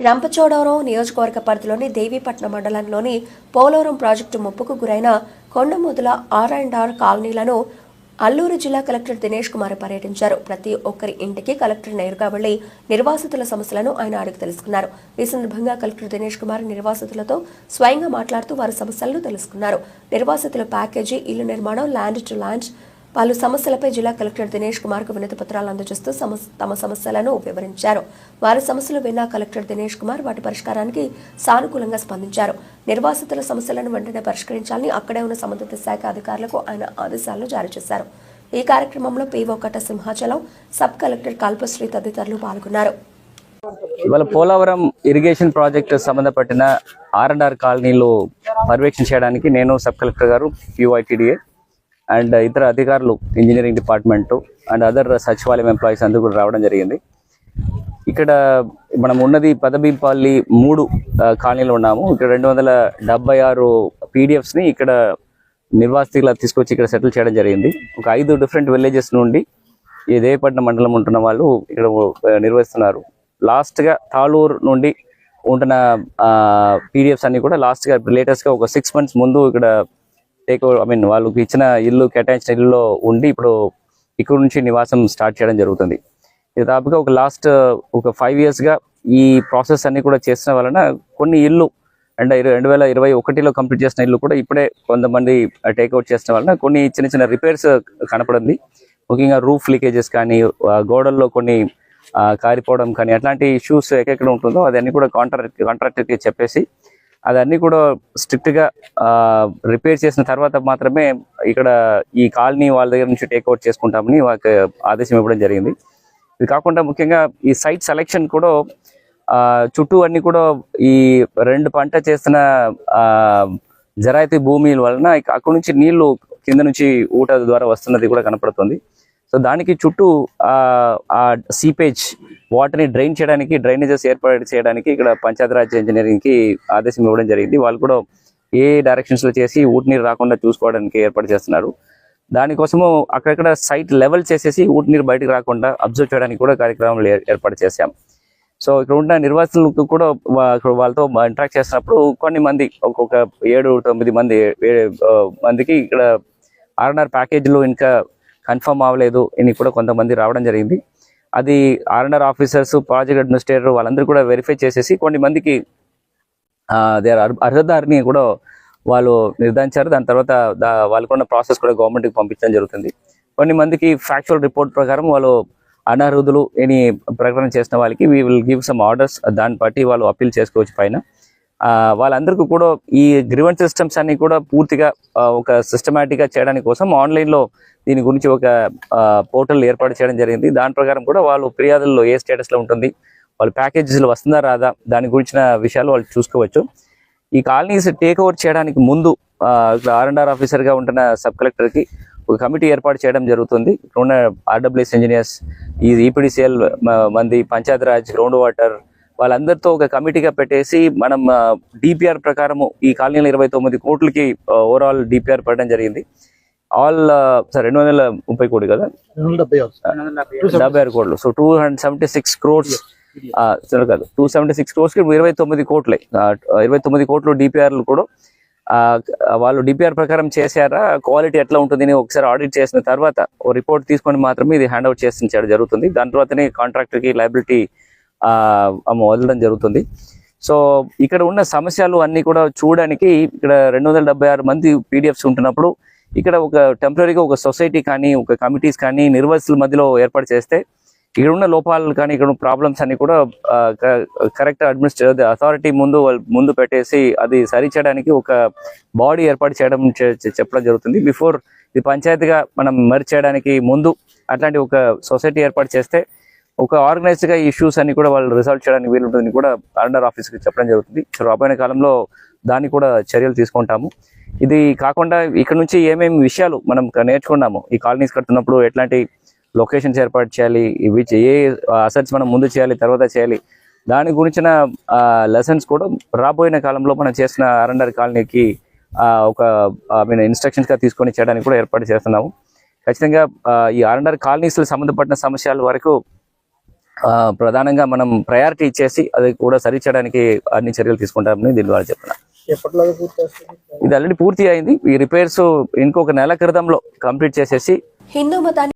రంపచోడవరం నియోజకవర్గ పరిధిలోని దేవీపట్నం మండలంలోని పోలవరం ప్రాజెక్టు ముప్పుకు గురైన కొండముదుల ఆర్ అండ్ ఆర్ కాలనీలను అల్లూరు జిల్లా కలెక్టర్ దినేష్ కుమార్ పర్యటించారు. ప్రతి ఒక్కరి ఇంటికి కలెక్టర్ నేరుగా వెళ్ళి నిర్వాసితుల సమస్యలను ఆయన అడిగి తెలుసుకున్నారు. ఈ సందర్భంగా కలెక్టర్ దినేష్ కుమార్ నిర్వాసితులతో స్వయంగా మాట్లాడుతూ వారి సమస్యలను తెలుసుకున్నారు. నిర్వాసితుల ప్యాకేజీ ఇల్లు నిర్మాణం ల్యాండ్ టు ల్యాండ్ పలు సమస్యలపై జిల్లా కలెక్టర్ దినేష్ కుమార్కు వినతి పత్రాలు అందజేస్తూ తమ సమస్యలను వివరించారు. వారి సమస్యలు విన్న కలెక్టర్ దినేష్ కుమార్ వాటి పరిష్కారానికి సానుకూలంగా స్పందించారు. నిర్వాసితుల సమస్యలను వెంటనే పరిష్కరించాలని అక్కడే ఉన్న సంబంధిత శాఖ అధికారులకు ఆయన ఆదేశాలను జారీ చేశారు. ఈ కార్యక్రమంలో పీఓ కట్ట సింహాచలం సబ్ కలెక్టర్ కల్పశ్రీ తదితరులు పాల్గొన్నారు. ఇవాళ పోలవరం ఇరిగేషన్ ప్రాజెక్ట్ సంబంధపట్టిన ఆర్ అండ్ ఆర్ కాలనీలో పర్యవేక్షణ చేయడానికి నేను సబ్ కలెక్టర్ గారు యూఐటీడీఏ అండ్ ఇతర అధికారులు ఇంజనీరింగ్ డిపార్ట్మెంట్ అండ్ అదర్ సచివాలయం ఎంప్లాయీస్ అందరూ కూడా రావడం జరిగింది. ఇక్కడ మనం ఉన్నది పదబీపల్లి మూడు కాలనీలు కాలనీలో ఉన్నాము. ఇక్కడ రెండు వందల డెబ్బై ఆరు పీడిఎఫ్స్ని ఇక్కడ నిర్వాసితులా తీసుకొచ్చి ఇక్కడ సెటిల్ చేయడం జరిగింది. ఒక ఐదు డిఫరెంట్ విలేజెస్ నుండి ఈ దేవపట్నం మండలం ఉంటున్న వాళ్ళు ఇక్కడ నిర్వహిస్తున్నారు. లాస్ట్గా తాళూరు నుండి ఉంటున్న పీడిఎఫ్స్ అన్ని కూడా లాస్ట్గా లేటెస్ట్గా ఒక సిక్స్ మంత్స్ ముందు ఇక్కడ టేక్ ఐ మీన్ వాళ్ళకి ఇచ్చిన ఇల్లు కేటాయించిన ఇల్లులో ఉండి ఇప్పుడు ఇక్కడ నుంచి నివాసం స్టార్ట్ చేయడం జరుగుతుంది. ఇది దాదాపుగా ఒక లాస్ట్ ఒక ఫైవ్ ఇయర్స్గా ఈ ప్రాసెస్ అన్ని కూడా చేసిన వలన కొన్ని ఇల్లు అండ్ రెండు వేల ఇరవై ఒకటిలో కంప్లీట్ చేసిన ఇల్లు కూడా ఇప్పుడే కొంతమంది టేక్అవుట్ చేసిన వలన కొన్ని చిన్న చిన్న రిపేర్స్ కనపడింది. ముఖ్యంగా రూఫ్ లీకేజెస్ కానీ గోడల్లో కొన్ని కారిపోవడం కానీ అట్లాంటి ఇష్యూస్ ఎక్కడెక్కడ ఉంటుందో అదన్నీ కూడా కాంట్రాక్ట్ కాంట్రాక్టర్కి చెప్పేసి అదన్నీ కూడా స్ట్రిక్ట్గా రిపేర్ చేసిన తర్వాత మాత్రమే ఇక్కడ ఈ కాలనీ వాళ్ళ దగ్గర నుంచి టేక్అవుట్ చేసుకుంటామని వాళ్ళకి ఆదేశం ఇవ్వడం జరిగింది. ఇది కాకుండా ముఖ్యంగా ఈ సైట్ సెలెక్షన్ కూడా చుట్టూ అన్ని కూడా ఈ రెండు పంట చేస్తున్న ఆ, జరాయితీ భూమి వలన అక్కడి అక్కడ నుంచి నీళ్ళు కింద నుంచి ఊట ద్వారా వస్తున్నది కూడా కనపడుతుంది. సో దానికి చుట్టూ ఆ సీపేజ్ వాటర్ని డ్రైన్ చేయడానికి డ్రైనేజెస్ ఏర్పాటు చేయడానికి ఇక్కడ పంచాయతీరాజ్ ఇంజనీరింగ్కి ఆదేశం ఇవ్వడం జరిగింది. వాళ్ళు కూడా ఏ డైరెక్షన్స్లో చేసి ఊటి నీరు రాకుండా చూసుకోవడానికి ఏర్పాటు చేస్తున్నారు. దానికోసము అక్కడక్కడ సైట్ లెవెల్ చేసేసి ఊటి నీరు బయటకు రాకుండా అబ్జర్వ్ చేయడానికి కూడా కార్యక్రమాలు ఏర్పాటు చేశాం. సో ఇక్కడ ఉన్న నిర్వాసితులకు కూడా ఇక్కడ వాళ్ళతో ఇంటరాక్ట్ చేసినప్పుడు కొన్ని మంది ఒక్కొక్క ఏడు తొమ్మిది మంది ఏ- మందికి ఇక్కడ ఆర్ఎన్ఆర్ ప్యాకేజీలో ఇంకా కన్ఫర్మ్ అవ్వలేదు అని కూడా కొంతమంది రావడం జరిగింది. అది ఆర్ఎన్ఆర్ ఆఫీసర్స్ ప్రాజెక్ట్ అడ్మినిస్ట్రేటర్ వాళ్ళందరూ కూడా వెరిఫై చేసేసి కొన్ని మందికి దేర్ అర్హదారిని కూడా వాళ్ళు నిర్ధారించారు. దాని తర్వాత వాళ్ళకున్న ప్రాసెస్ కూడా గవర్నమెంట్కి పంపించడం జరుగుతుంది. కొన్ని మందికి ఫ్యాక్చువల్ రిపోర్ట్ ప్రకారం వాళ్ళు అనర్హుదులు అని ప్రకటన చేసిన వాళ్ళకి we will give some orders దాన్ని బట్టి వాళ్ళు అప్పీల్ చేసుకోవచ్చు పైన. వాళ్ళందరికీ కూడా ఈ గ్రివెన్స్ సిస్టమ్స్ అన్ని కూడా పూర్తిగా ఒక సిస్టమేటిక్గా చేయడానికి కోసం ఆన్లైన్లో దీని గురించి ఒక పోర్టల్ ఏర్పాటు చేయడం జరిగింది. దాని ప్రకారం కూడా వాళ్ళు ఫిర్యాదుల్లో ఏ స్టేటస్లో ఉంటుంది వాళ్ళ ప్యాకేజెస్లో వస్తుందా రాదా దాని గురించిన విషయాలు వాళ్ళు చూసుకోవచ్చు. ఈ కాలనీస్ టేక్ ఓవర్ చేయడానికి ముందు ఆర్ అండ్ ఆర్ ఆఫీసర్గా ఉంటున్న సబ్ కలెక్టర్కి ఒక కమిటీ ఏర్పాటు చేయడం జరుగుతుంది. ఉన్న ఆర్డబ్ల్యూఎస్ ఇంజనీర్స్ ఈ ఈపీడీసీఎల్ మంది పంచాయతీరాజ్ గ్రౌండ్ వాటర్ వాళ్ళందరితో ఒక కమిటీగా పెట్టేసి మనం డిపిఆర్ ప్రకారము ఈ కాలనీలో ఇరవై తొమ్మిది కోట్లకి ఓవరాల్ డిపిఆర్ పడడం జరిగింది. ఆల్ సార్ రెండు వందల ముప్పై కోటి కదా? డెబ్బై ఆరు. కోట్లు so two hundred seventy six crores కాదు టూ సెవెంటీ సిక్స్ క్రోర్స్కి ఇరవై తొమ్మిది కోట్లే. ఇరవై తొమ్మిది కోట్లు డిపిఆర్లు కూడా వాళ్ళు డిపిఆర్ ప్రకారం చేశారా? క్వాలిటీ ఎట్లా ఉంటుంది అని ఒకసారి ఆడిట్ చేసిన తర్వాత ఓ రిపోర్ట్ తీసుకొని మాత్రమే ఇది హ్యాండ్ అవుట్ చేసించడం జరుగుతుంది. దాని తర్వాతనే కాంట్రాక్టర్కి లైబిలిటీ వదలడం జరుగుతుంది. సో ఇక్కడ ఉన్న సమస్యలు అన్ని కూడా చూడడానికి ఇక్కడ రెండు వందల డెబ్బై ఆరు మంది పీడిఎఫ్స్ ఉంటున్నప్పుడు ఇక్కడ ఒక టెంపరీగా ఒక సొసైటీ కానీ ఒక కమిటీస్ కానీ నిర్వాసితుల మధ్యలో ఏర్పాటు చేస్తే ఇక్కడ ఉన్న లోపాలు కానీ ఇక్కడ ఉన్న ప్రాబ్లమ్స్ అన్ని కూడా కరెక్ట్ అడ్మినిస్ట్రేట్ అథారిటీ ముందు ముందు పెట్టేసి అది సరి చేయడానికి ఒక బాడీ ఏర్పాటు చేయడం చెప్పడం జరుగుతుంది. బిఫోర్ ఇది పంచాయతీగా మనం మర్చి చేయడానికి ముందు అట్లాంటి ఒక సొసైటీ ఏర్పాటు చేస్తే ఒక ఆర్గనైజ్డ్గా ఇష్యూస్ అన్ని కూడా వాళ్ళు రిసాల్వ్ చేయడానికి వీలుంటుందని కూడా అండర్ ఆఫీస్కి చెప్పడం జరుగుతుంది. సో రాబోయే కాలంలో దాన్ని కూడా చర్యలు తీసుకుంటాము. ఇది కాకుండా ఇక్కడ నుంచి ఏమేమి విషయాలు మనం నేర్చుకున్నాము? ఈ కాలనీస్ కడుతున్నప్పుడు ఎట్లాంటి లొకేషన్స్ ఏర్పాటు చేయాలి? ఇవి ఏ అసెట్స్ మనం ముందు చేయాలి తర్వాత చేయాలి? దాని గురించిన లెసన్స్ కూడా రాబోయిన కాలంలో మనం చేసిన అరండర్ కాలనీకి ఒక ఐ మీన్ ఇన్స్ట్రక్షన్స్గా తీసుకొని చేయడానికి కూడా ఏర్పాటు చేస్తున్నాము. ఖచ్చితంగా ఈ అరండర్ కాలనీస్ సంబంధపడిన సమస్యల వరకు ప్రధానంగా మనం ప్రయారిటీ ఇచ్చేసి అది కూడా సరి చేయడానికి అన్ని చర్యలు తీసుకుంటామని దీని ద్వారా చెప్తున్నా. ఎప్పటిలాగా పూర్తి చేస్తుంది? ఇది ఆల్రెడీ పూర్తి అయింది. ఈ రిపేర్స్ ఇంకొక నెల క్రితంలో కంప్లీట్ చేసేసి హిందూ మతాన్ని